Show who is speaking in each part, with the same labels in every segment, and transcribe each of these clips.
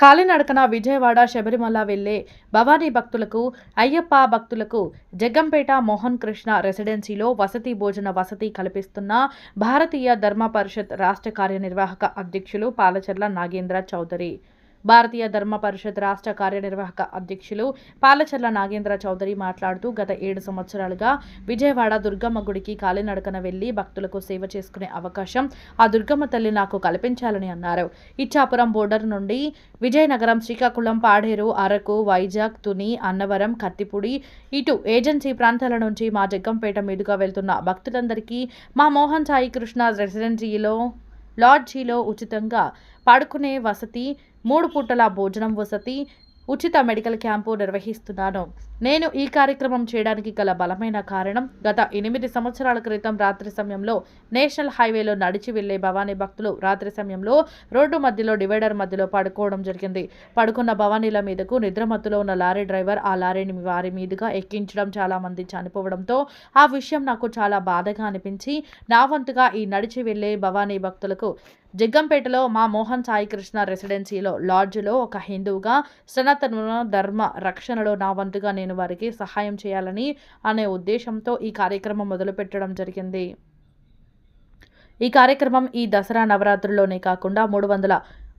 Speaker 1: కాలినడకన విజయవాడ శబరిమల వెళ్ళే భవానీ భక్తులకు అయ్యప్ప భక్తులకు జగ్గంపేట మోహన్ కృష్ణ రెసిడెన్సీలో వసతి భోజన వసతి కల్పిస్తున్న భారతీయ ధర్మ పరిషత్ రాష్ట్ర కార్యనిర్వాహక అధ్యక్షులు పాలచర్ల నాగేంద్ర చౌదరి. భారతీయ ధర్మ పరిషత్ రాష్ట్ర కార్యనిర్వాహక అధ్యక్షులు పాలచర్ల నాగేంద్ర చౌదరి మాట్లాడుతూ గత ఏడు సంవత్సరాలుగా విజయవాడ దుర్గమ్మ గుడికి కాలినడకన వెళ్ళి భక్తులకు సేవ చేసుకునే అవకాశం ఆ దుర్గమ్మ తల్లి నాకు కల్పించాలని అన్నారు. ఇచ్చాపురం బోర్డర్ నుండి విజయనగరం శ్రీకాకుళం పాడేరు అరకు వైజాగ్ తుని అన్నవరం కత్తిపూడి ఇటు ఏజెన్సీ ప్రాంతాల నుంచి మా జగ్గంపేట మీదుగా వెళ్తున్న భక్తులందరికీ మా మోహన్ సాయి కృష్ణ రెసిడెన్సీలో లాడ్జీలో ఉచితంగా పడుకునే వసతి మూడు పూటల భోజనం వసతి ఉచిత మెడికల్ క్యాంపు నిర్వహిస్తున్నాను. నేను ఈ కార్యక్రమం చేయడానికి గల బలమైన కారణం గత ఎనిమిది సంవత్సరాల క్రితం రాత్రి సమయంలో నేషనల్ హైవేలో నడిచి వెళ్ళే భవానీ భక్తులు రాత్రి సమయంలో రోడ్డు మధ్యలో డివైడర్ మధ్యలో పడుకోవడం జరిగింది. పడుకున్న భవానీల మీదకు నిద్రమత్తులో ఉన్న లారీ డ్రైవర్ ఆ లారీని వారి మీదుగా ఎక్కించడం చాలా మంది చనిపోవడంతో ఆ విషయం నాకు చాలా బాధగా అనిపించి నా వంతుగా ఈ నడిచి వెళ్ళే భవానీ భక్తులకు జగ్గంపేటలో మా మోహన్ సాయికృష్ణ రెసిడెన్సీలో లాడ్జ్లో ఒక హిందువుగా సనాతన ధర్మ రక్షణలో నా వంతుగా నేను వారికి సహాయం చేయాలని అనే ఉద్దేశంతో ఈ కార్యక్రమం మొదలుపెట్టడం జరిగింది. ఈ కార్యక్రమం ఈ దసరా నవరాత్రుల్లోనే కాకుండా మూడు వందల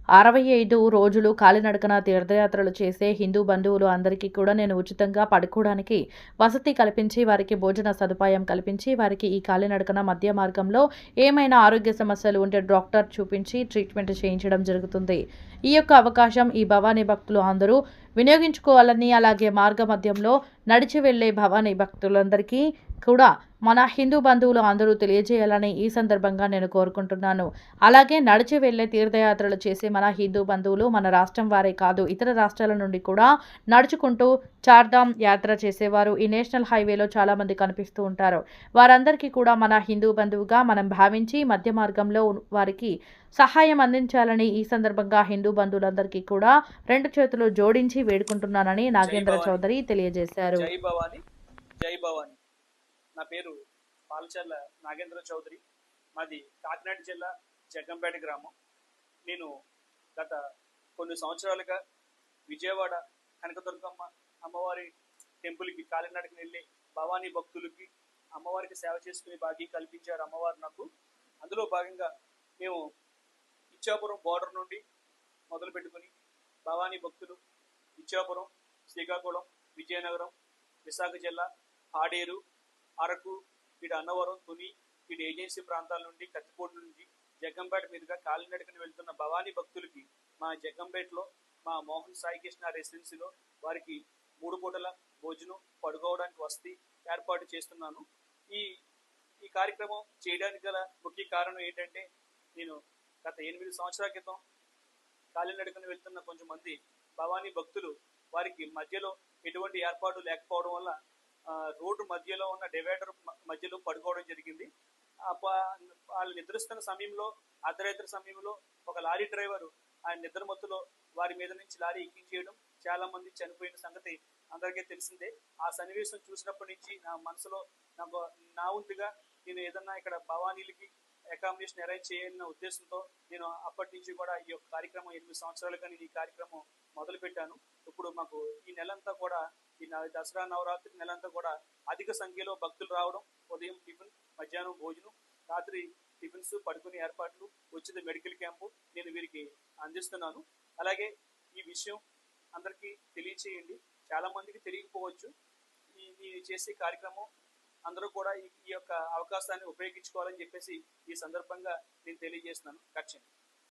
Speaker 1: అరవై ఐదు రోజులు కాలినడకన తీర్థయాత్రలు చేసే హిందూ బంధువులు అందరికీ కూడా నేను ఉచితంగా పడుకోవడానికి వసతి కల్పించి వారికి భోజన సదుపాయం కల్పించి వారికి ఈ కాలినడకన మధ్య మార్గంలో ఏమైనా ఆరోగ్య సమస్యలు ఉంటే డాక్టర్ చూపించి ట్రీట్మెంట్ చేయించడం జరుగుతుంది. ఈ యొక్క అవకాశం ఈ భవానీ భక్తులు అందరూ వినియోగించుకోవాలని అలాగే మార్గ మధ్యంలో నడిచి వెళ్ళే భవానీ భక్తులందరికీ కూడా మన హిందూ బంధువులు అందరూ తెలియజేయాలని ఈ సందర్భంగా నేను కోరుకుంటున్నాను. అలాగే నడిచి వెళ్ళే తీర్థయాత్రలు చేసే మన హిందూ బంధువులు మన రాష్ట్రం వారే కాదు ఇతర రాష్ట్రాల నుండి కూడా నడుచుకుంటూ చార్ధామ్ యాత్ర చేసేవారు. ఈ నేషనల్ హైవేలో చాలామంది కనిపిస్తూ ఉంటారు. వారందరికీ కూడా మన హిందూ బంధువుగా మనం భావించి మధ్య మార్గంలో వారికి సహాయం అందించాలని ఈ సందర్భంగా హిందూ బంధువులందరికీ కూడా రెండు చేతులు జోడించి వేడుకుంటున్నానని నాగేంద్ర. చౌదరి తెలియజేశారు.
Speaker 2: జై భవాని. జై భవాని. నా పేరు పాలచర్ల నాగేంద్ర చౌదరి. మాది కాకినాడ జిల్లా జగ్గంపేట గ్రామం. నేను గత కొన్ని సంవత్సరాలుగా విజయవాడ కనకదుర్గమ్మ అమ్మవారి టెంపుల్కి కాలినాడకి వెళ్ళి భవానీ భక్తులకి అమ్మవారికి సేవ చేసుకుని బాగా కల్పించారు అమ్మవారు నాకు. అందులో భాగంగా మేము ఇచ్చాపురం బోర్డర్ నుండి మొదలు పెట్టుకుని భవానీ భక్తులు ఇచ్చాపురం శ్రీకాకుళం విజయనగరం విశాఖ జిల్లా పాడేరు అరకు ఇటు అన్నవరం తుని ఇటు ఏజెన్సీ ప్రాంతాల నుండి కత్తిపోటు నుండి జగ్గంపేట మీదుగా కాలినడకని వెళ్తున్న భవానీ భక్తులకి మా జగ్గంపేటలో మా మోహన్ సాయి కృష్ణ రెసిడెన్సీలో వారికి మూడు పూటల భోజనం పడుకోవడానికి వసతి ఏర్పాటు చేస్తున్నాను. ఈ ఈ కార్యక్రమం చేయడానికి గల ముఖ్య కారణం ఏంటంటే నేను గత ఎనిమిది సంవత్సరాల క్రితం కాలినడకని వెళ్తున్న కొంచెం మంది భవానీ భక్తులు వారికి మధ్యలో ఎటువంటి ఏర్పాటు లేకపోవడం వల్ల రోడ్డు మధ్యలో ఉన్న డివైడర్ మధ్యలో పడుకోవడం జరిగింది. వాళ్ళు నిద్రిస్తున్న సమయంలో అర్ధరాత్రి సమయంలో ఒక లారీ డ్రైవరు ఆయన నిద్ర మత్తులో వారి మీద నుంచి లారీ ఎక్కించేయడం చాలా మంది చనిపోయిన సంగతి అందరికీ తెలిసిందే. ఆ సన్నివేశం చూసినప్పటి నుంచి నా మనసులో నాకు నా ఉందిగా నేను ఏదన్నా ఇక్కడ భవానీలకి అకామిడేషన్ అరేంజ్ చేయాలన్న ఉద్దేశంతో నేను అప్పటి నుంచి కూడా ఈ యొక్క కార్యక్రమం ఎనిమిది సంవత్సరాలుగా నేను ఈ కార్యక్రమం మొదలుపెట్టాను. ఇప్పుడు మాకు ఈ నెలంతా కూడా ఈ దసరా నవరాత్రి నెలంతా కూడా అధిక సంఖ్యలో భక్తులు రావడం ఉదయం టిఫిన్ మధ్యాహ్నం భోజనం రాత్రి టిఫిన్స్ పడుకునే ఏర్పాట్లు ఉచిత మెడికల్ క్యాంపు నేను వీరికి అందిస్తున్నాను. అలాగే ఈ విషయం అందరికీ తెలియచేయండి. చాలామందికి తెలియకపోవచ్చు. ఈ చేసే కార్యక్రమం అందరూ కూడా ఈ యొక్క అవకాశాన్ని ఉపయోగించుకోవాలని చెప్పేసి ఈ సందర్భంగా నేను తెలియజేస్తున్నాను. ఖచ్చితంగా.